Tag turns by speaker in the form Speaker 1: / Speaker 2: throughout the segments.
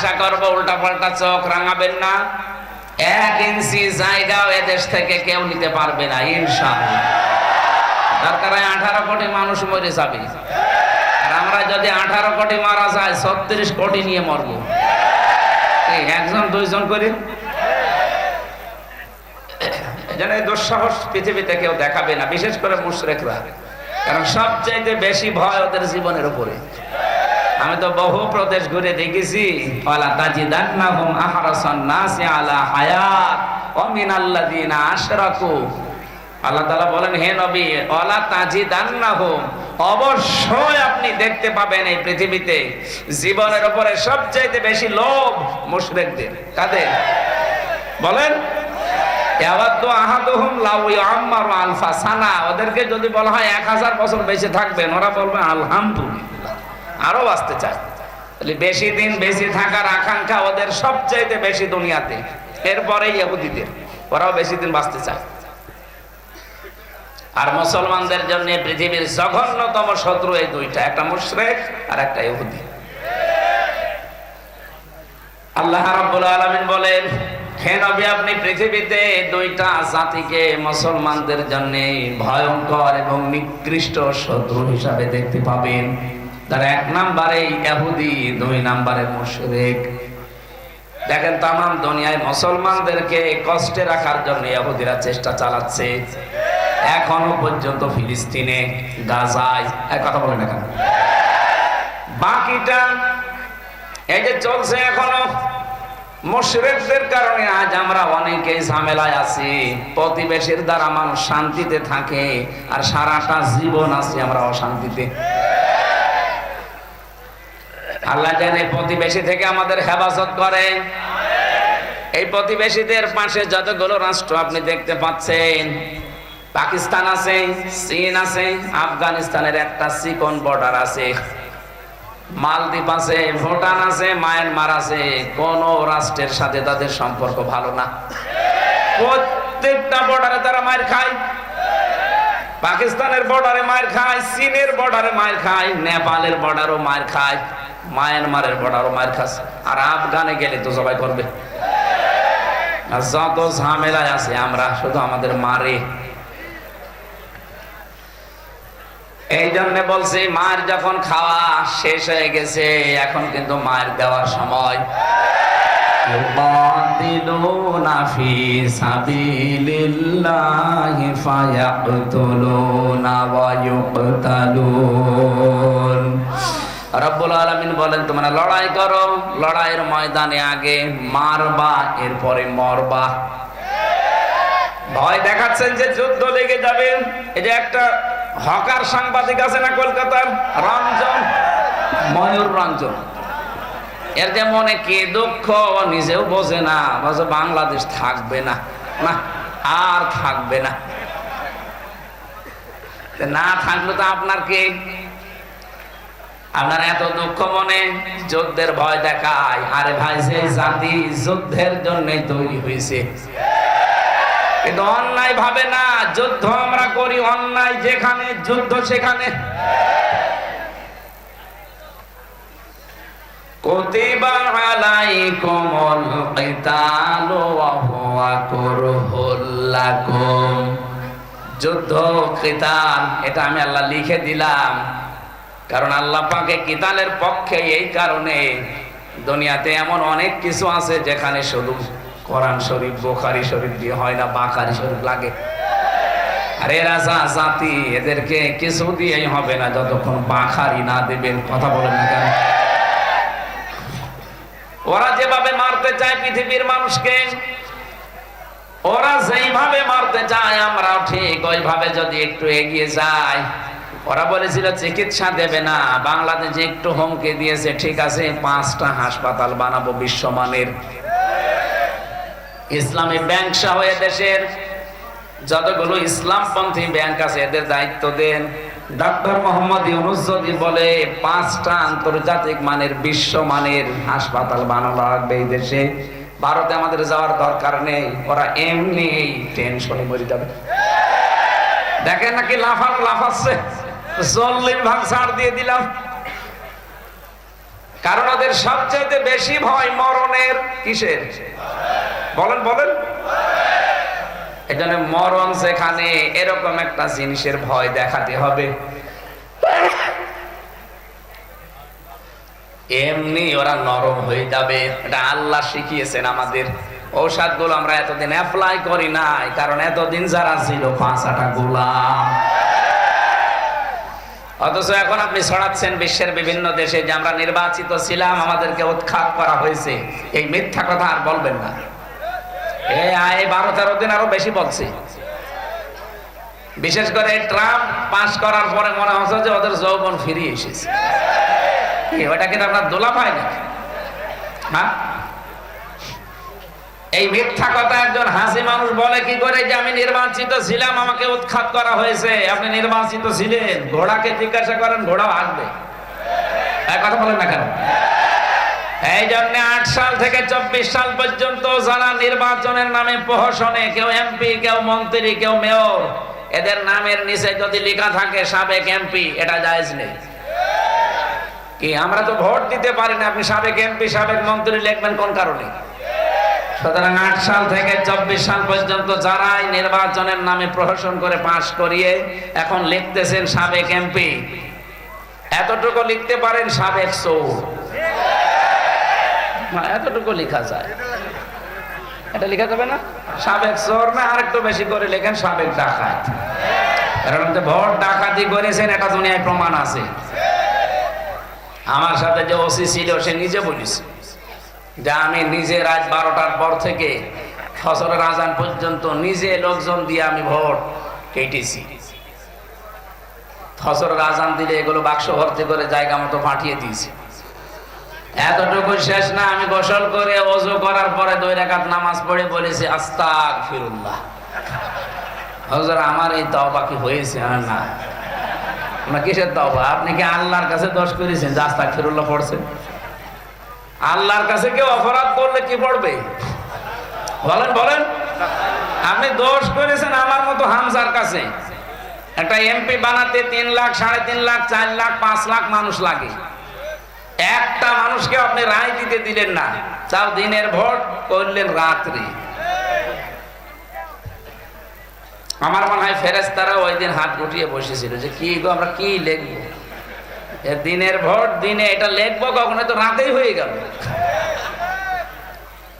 Speaker 1: আশা করব উল্টা পাল্টা চোখ রাঙাবেন না। এক ইঞ্চি জায়গাও এদেশ থেকে কেউ নিতে পারবে না, ইনশাআল্লাহ। দরকার হয় আঠারো কোটি মানুষ মরে যাবে। আর আমরা যদি আঠারো কোটি মারা যায়, ছত্রিশ কোটি নিয়ে মরবো। একজন, দুইজন করে। এই দুঃসাহস পৃথিবীতে কেউ দেখাবে না, বিশেষ করে মুশরেকরা। কারণ সবচাইতে বেশি ভয় ওদের জীবনের উপরে। আমি তো বহু প্রদেশ ঘুরে দেখেছি। আল্লাহ বলেন, হে অবশ্যই আপনি দেখতে পাবেন এই পৃথিবীতে। জীবনের উপরে সবচাইতে বেশি লোভ মুশরিকদের। কাদের? বলেন। ওদেরকে যদি বলা হয়, এক হাজার বছর বেঁচে থাকবেন, ওরা বলবে, আলহামদুলিল্লাহ। আরও বাঁচতে চায়। তাহলে বেশি দিন বেশি থাকার আকাঙ্ক্ষা ওদের সবচাইতে বেশি দুনিয়াতে। এরপরে ইহুদিদের, ওরাও বেশি দিন বাঁচতে চায়। আর মুসলমানদের জন্য পৃথিবীর জঘন্যতম শত্রু এই দুইটা, একটা মুশরিক আর একটা ইহুদি। আল্লাহ রাব্বুল আলামিন বলেন, হে নবী, আপনি পৃথিবীতে দুইটা জাতিকে মুসলমানদের জন্য ভয়ঙ্কর এবং নিকৃষ্ট শত্রু হিসাবে দেখতে পাবেন। তার এক নাম্বারে ইহুদি দুই নাম্বারে মুশরিক। দেখেন তাম দুনিয়ায় মুসলমানদেরকে কষ্টে রাখার জন্য ইহুদিরা চেষ্টা চালাচ্ছে। এখনও পর্যন্ত ফিলিস্তিনে, গাজায় এক কথা বলেন এখন বাকিটা এই যে চলছে এখনও, মুশরিকদের কারণে আজ আমরা অনেকে ঝামেলায় আছি। প্রতিবেশীর দ্বারা মানুষ শান্তিতে থাকে, আর সারাটা জীবন আছি আমরা অশান্তিতে। আল্লাহ জানে প্রতিবেশী থেকে আমাদের হেফাজত করে। এই প্রতিবেশীদের পাশে যতগুলো রাষ্ট্র আপনি দেখতে পাচ্ছেন, পাকিস্তান আছে, চীন আছে, আফগানিস্তানের একটা চিকন বর্ডার আছে, মালদ্বীপ আছে, ভুটান আছে, মায়ানমার আছে, কোন রাষ্ট্রের সাথে তাদের সম্পর্ক ভালো না। প্রত্যেকটা বর্ডারে তারা মার খায়। পাকিস্তানের বর্ডারে মার খায়, চীনের বর্ডারে মার খায়, নেপালের বর্ডারও মার খায়। মায়ানমারের বর্ডারও মার খাচ্ছে আর আফগানে গেলে তো সবাই করবে আর যত ঝামেলায় আছে আমরা শুধু আমাদের মারে এই জন্য বলছি মার যখন খাওয়া শেষ হয়ে গেছে এখন কিন্তু মায়ের দেওয়ার সময় يقاتلون في سبيل الله فيقتلون ويقتلون রব্বুল আলামিন বলেন, তোমরা লড়াই করো, লড়াইয়ের ময়দানে আগে মারবা, এরপরে মরবা। ভয় দেখাচ্ছেন যে যুদ্ধ লেগে যাবে। এই যে একটা হকার সাংবাদিক আছে না কলকাতার, রঞ্জন, ময়ূর রঞ্জন। এর যে মনে কে দুঃখ নিজেও বোঝে না, বলছে, বাংলাদেশ থাকবে না। না, আর থাকবে না। না থাকলে তো আপনার কি আপনার এত দুঃখ মনে যুদ্ধের ভয় দেখায়। আরে ভাই, সেই জাতি যুদ্ধের জন্যই তৈরি হয়েছে। কিন্তু অন্যায় ভাবে না, যুদ্ধ আমরা করি অন্যায় যেখানে, যুদ্ধ সেখানে। যুদ্ধ, কিতাল, এটা আমি আল্লাহ লিখে দিলাম। কারণ আল্লাহ পাকে কিতালের পক্ষে এই কারণে দুনিয়াতে এমন অনেক কিছু আছে যেখানে শুধু কোরআন শরীফ, বোখারি শরীফ দিয়ে হয় না, বাকারি শরীফ লাগে। আর এরা জাতি, এদেরকে কিছু দিয়েই হবে না, যতক্ষণ বাখারি না দেবেন কথা বলেন না কেন? ওরা যেভাবে মারতে চায় পৃথিবীর মানুষকে, ওরা যেইভাবে মারতে চায়, আমরাও ঠিক ওইভাবে যদি একটু এগিয়ে যাই। ওরা বলেছিল, চিকিৎসা দেবে না, বাংলাদেশে একটু হুমকি দিয়েছে, ঠিক আছে, পাঁচটা হাসপাতাল বানাবো বিশ্বমানের। ইসলামী ব্যাংক সহ দেশের যতগুলো ইসলামপন্থী ব্যাংক আছে, এদের দায়িত্ব দেন। ডক্টর মোহাম্মদ ইউনুস যদি বলে, পাঁচটা আন্তর্জাতিক মানের বিশ্ব মানের হাসপাতাল বানানো লাগবে এই দেশে, ভারতে আমাদের যাওয়ার দরকার নেই। ওরা এমনি টেনশনে মরে যাবে। দেখেন নাকি লাফানো, লাফাচ্ছে। চল্লিশ ভাগ ছাড় দিয়ে দিলাম। কারণ ওদের সবচেয়ে বেশি ভয় মরণের কিসের? বলেন বলেন। এজন্য মরণ এরকম একটা জিনিসের ভয় দেখাতে হবে। এমনি ওরা নরম হয়ে যাবে। এটা আল্লাহ শিখিয়েছেন আমাদের। ঔষধগুলো আমরা এতদিন অ্যাপ্লাই করি নাই, কারণ এতদিন যারা ছিল পাঁচাটা গোলাম। অথচ এখন আপনি ছড়াচ্ছেন বিশ্বের বিভিন্ন দেশে যে আমরা নির্বাচিত ছিলাম, আমাদেরকে উৎখাত করা হয়েছে। এই মিথ্যা কথা আর বলবেন না। এই বারো তেরো দিন আরও বেশি বলছে। বিশেষ করে ট্রাম্প পাশ করার পরে মনে হচ্ছে যে ওদের যৌবন ফিরিয়ে এসেছে। ওটা কিন্তু আপনার দোলা পায় না হ্যাঁ? এই মিথ্যা কথা একজন হাসি মানুষ বলে কি করে যে আমি নির্বাচিত ছিলাম, আমাকে উৎখাত করা হয়েছে, আপনি নির্বাচিত ছিলেন। ঘোড়াকে জিজ্ঞাসা করেন, ঘোড়াও আসবে। কথা বলেন না কেন? এই জন্য আট সাল থেকে চব্বিশ সাল পর্যন্ত যারা নির্বাচনের নামে প্রহসনে, কেউ এমপি, কেউ মন্ত্রী, কেউ মেয়র, এদের নামের নিচে যদি লেখা থাকে সাবেক এমপি, এটা জায়েজ নেই। কি, আমরা তো ভোট দিতে পারি না, আপনি সাবেক এমপি, সাবেক মন্ত্রী লিখবেন কোন কারণে? সুতরাং আট সাল থেকে চব্বিশ সাল পর্যন্ত যারাই নির্বাচনের নামে প্রহসন করে পাশ করিয়ে এখন লিখতেছেন সাবেক এমপি। এতটুকু লিখতে পারেন সাবেক চোর এতটুকু লেখা যায়। এটা লেখা যাবে না? সাবেক চোর না আর একটু বেশি করে লেখেন সাবেক ডাকাত। কারণ ভোট ডাকাতি করেছেন, এটা দুনিয়ায় প্রমাণ আছে। আমার সাথে যে ওসি ছিল, সে নিজে বলিস যে আমি নিজে রাত বারোটার পর থেকে ফসলের আজান পর্যন্ত নিজে লোকজন দিয়ে আমি ভোট কেটেছি। ফসলের আজান দিলে এগুলো বাক্স ভর্তি করে জায়গা মতো পাঠিয়ে দিয়েছি। এতটুকু শেষ না, আমি গোসল করে অজু করার পরে দুই রেখাত নামাজ পড়ে বলেছি আস্তাক ফিরুল্লাহ হজর, আমার এই তবা কি হয়েছে আর না? না কিসের তবা আপনি কি আল্লাহর কাছে দোষ করেছেন যে আস্তাক ফিরুল্লাহ পড়ছেন? আল্লাহর কাছে কেউ অপরাধ করলে কি পড়বে? বলেন বলেন। আপনি দোষ করেছেন আমার মতো হামজার কাছে। একটা এমপি বানাতে তিন লাখ, সাড়ে তিন লাখ, চার লাখ, পাঁচ লাখ মানুষ লাগে। একটা মানুষকে আপনি রায় দিতে দিলেন না। চাও দিনের ভোট করলেন রাত্রি। আমার মনে হয় ফেরেস্তারা ওই দিন হাত গুটিয়ে বসেছিল যে কি গো, আমরা কি লিখব? দিনের ভোট দিনে এটা লিখব কখন তো রাতেই হয়ে গেল।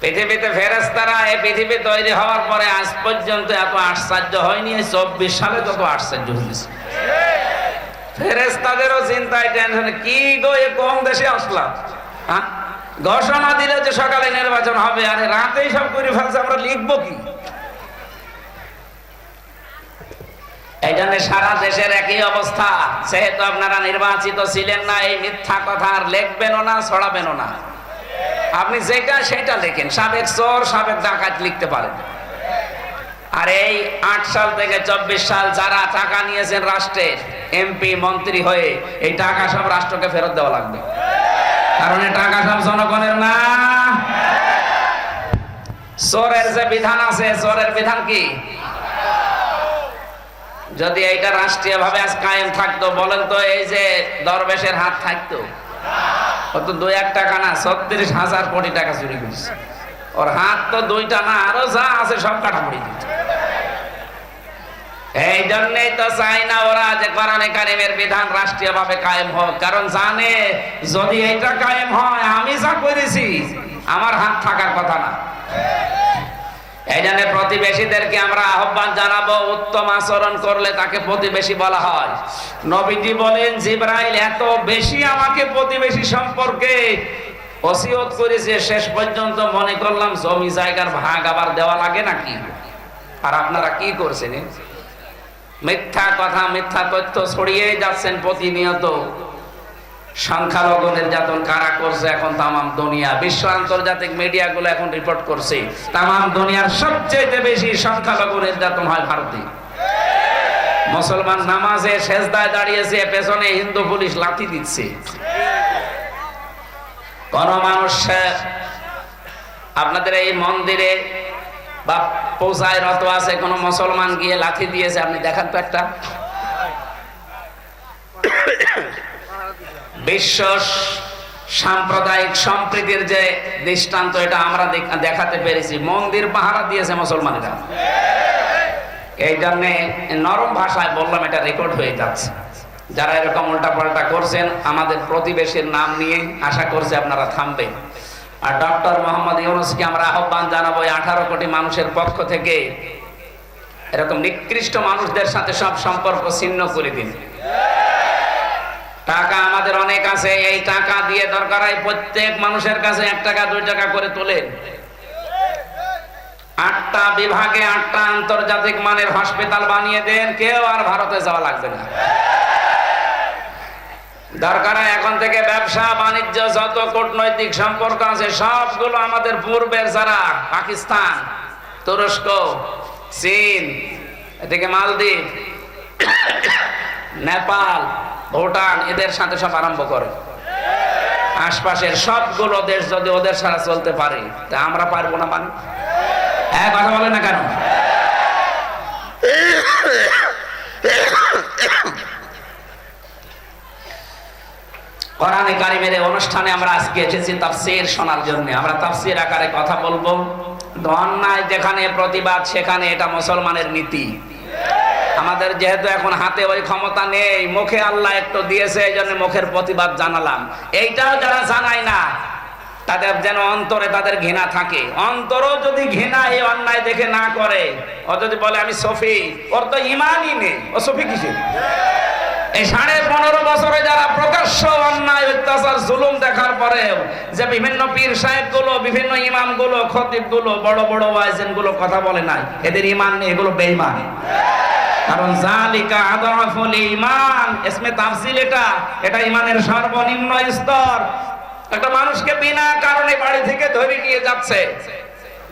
Speaker 1: পৃথিবীতে ফেরেস্তারা এই পৃথিবী তৈরি হওয়ার পরে আজ পর্যন্ত এত আশ্চর্য হয়নি চব্বিশ সালে তত আশ্চর্য হয়েছে। ফেরেস্তাদেরও চিন্তায় টেনশন, কি গো, এ কোন দেশে আসলাম? হ্যাঁ? ঘোষণা দিলে যে সকালে নির্বাচন হবে, আরে রাতেই সব করে ফেলছে, আমরা লিখব কি? এই জন্য সারা দেশের একই অবস্থা। সেহেতু আপনারা নির্বাচিত ছিলেন না, এই মিথ্যা কথা আর লিখবেনও না, ছড়াবেনও না। আপনি যেটা সেটা লেখেন, সাবেক চোর, সাবেক ডাকাত লিখতে পারেন। আর এই আট সাল থেকে চব্বিশ সাল যারা টাকা নিয়েছেন রাষ্ট্রের এমপি, মন্ত্রী হয়ে, এই টাকা সব রাষ্ট্রকে ফেরত দেওয়া লাগবে। কারণ এই টাকা সব জনগণের না। চোরের যে বিধান আছে, চোরের বিধান কি? যদি এইটা রাষ্ট্রীয় ভাবে আজ কায়েম থাকতো, বলেন তো এই যে দরবেশের হাত থাকতো। ও তো দুই এক টাকা না, ছত্রিশ হাজার কোটি টাকা চুরি করেছে। ওর হাত তো দুইটা না, আরও যা আছে সব এই জন্যই তো চাই না ওরা যে কোরআনে কারিমের বিধান রাষ্ট্রীয় ভাবে কায়েম হোক। কারণ জানে, যদি এটা কায়েম হয়, আমি যা করেছি, আমার হাত থাকার কথা না। এই জন্য প্রতিবেশীদেরকে আমরা আহ্বান জানাব, উত্তম আচরণ করলে তাকে প্রতিবেশী বলা হয়। নবীজি বলেন, জিব্রাইল, এত বেশি আমাকে প্রতিবেশী সম্পর্কে ওসিয়ত করেছে শেষ পর্যন্ত মনে করলাম জমি জায়গার ভাগ আবার দেওয়া লাগে নাকি? আর আপনারা কি করছেন? মিথ্যা কথা, মিথ্যা তথ্য ছড়িয়ে যাচ্ছেন প্রতিনিয়ত। সংখ্যালঘু নির্যাতন কারা করছে এখন তামাম দুনিয়া। বিশ্ব আন্তর্জাতিক মিডিয়াগুলো এখন রিপোর্ট করছে, তামাম দুনিয়ার সবচেয়ে বেশি সংখ্যালঘু নির্যাতন হয় ভারতে। মুসলমান নামাজে শেষদায় দাঁড়িয়েছে, পেছনে হিন্দু পুলিশ লাথি দিচ্ছে। কোন মানুষ আপনাদের এই মন্দিরে বা পৌঁছায় রত আছে, কোন মুসলমান গিয়ে লাথি দিয়েছে, আপনি দেখান তো একটা। বিশ্ব সাম্প্রদায়িক সম্প্রীতির যে দৃষ্টান্ত, এটা আমরা দেখাতে পেরেছি। মন্দির পাহারা দিয়েছে মুসলমানেরা। এই জন্যে নরম ভাষায় বললাম, এটা রেকর্ড হয়ে যাচ্ছে। যারা এরকম উল্টাপাল্টা করছেন, আমাদের প্রতিবেশীর নাম নিয়ে আশা করছে আপনারা থামবেন। আর ডক্টর মোহাম্মদ ইউনুসকে আমরা আহ্বান জানাব আঠারো কোটি মানুষের পক্ষ থেকে এরকম নিকৃষ্ট মানুষদের সাথে সব সম্পর্ক ছিন্ন করে দিন। টাকা আমাদের অনেক আছে, এই টাকা দিয়ে দরকার হয় প্রত্যেক মানুষের কাছে এক টাকা, দুই টাকা করে তোলেন আটটা বিভাগে আটটা আন্তর্জাতিক মানের হসপিটাল বানিয়ে দেন, কেউ আর ভারতে যাওয়া লাগবে না। দরকার এখন থেকে ব্যবসা, বাণিজ্য, যত কূটনৈতিক সম্পর্ক আছে, সবগুলো আমাদের পূর্বের যারা, পাকিস্তান, তুরস্ক, চীন, এদিকে মালদ্বীপ নেপাল, ভুটান এদের সাথে সব আরম্ভ করে। আশপাশের সবগুলো দেশ যদি ওদের সারা চলতে পারে, তা আমরা পারব না মানে? হ্যাঁ কথা বলে না কেন? অনুষ্ঠানে আমরা আমরা আকারে কথা বলব। যেখানে, প্রতিবাদ সেখানে, এটা মুসলমানের নীতি। আমাদের যেহেতু এখন হাতে ওই ক্ষমতা নেই, মুখে আল্লাহ একটু দিয়েছে এই জন্য মুখের প্রতিবাদ জানালাম। এইটাও যারা জানায় না, তাদের যেন অন্তরে তাদের ঘৃণা থাকে। অন্তরও যদি ঘৃণা এই অন্যায় দেখে না করে, ও যদি বলে, আমি সফি ওর তো ইমানই নেই। ও সফি কিসের এই সাড়ে পনেরো বছরে যারা প্রকাশ্য অন্যায়, অত্যাচার, জুলুম দেখার পরে যে বিভিন্ন পীর সাহেবগুলো বিভিন্ন ইমামগুলো খতিবগুলো বড় বড় ওয়াইজেনগুলো কথা বলে নাই, এদের ইমান নেই, এগুলো বেঈমান। কারণ জালিকা আদাফুল ইমান ইসমে তাফসিল এটা এটা ইমানের সর্বনিম্ন স্তর। একটা মানুষকে বিনা কারণে বাড়ি থেকে ধরে নিয়ে যাচ্ছে।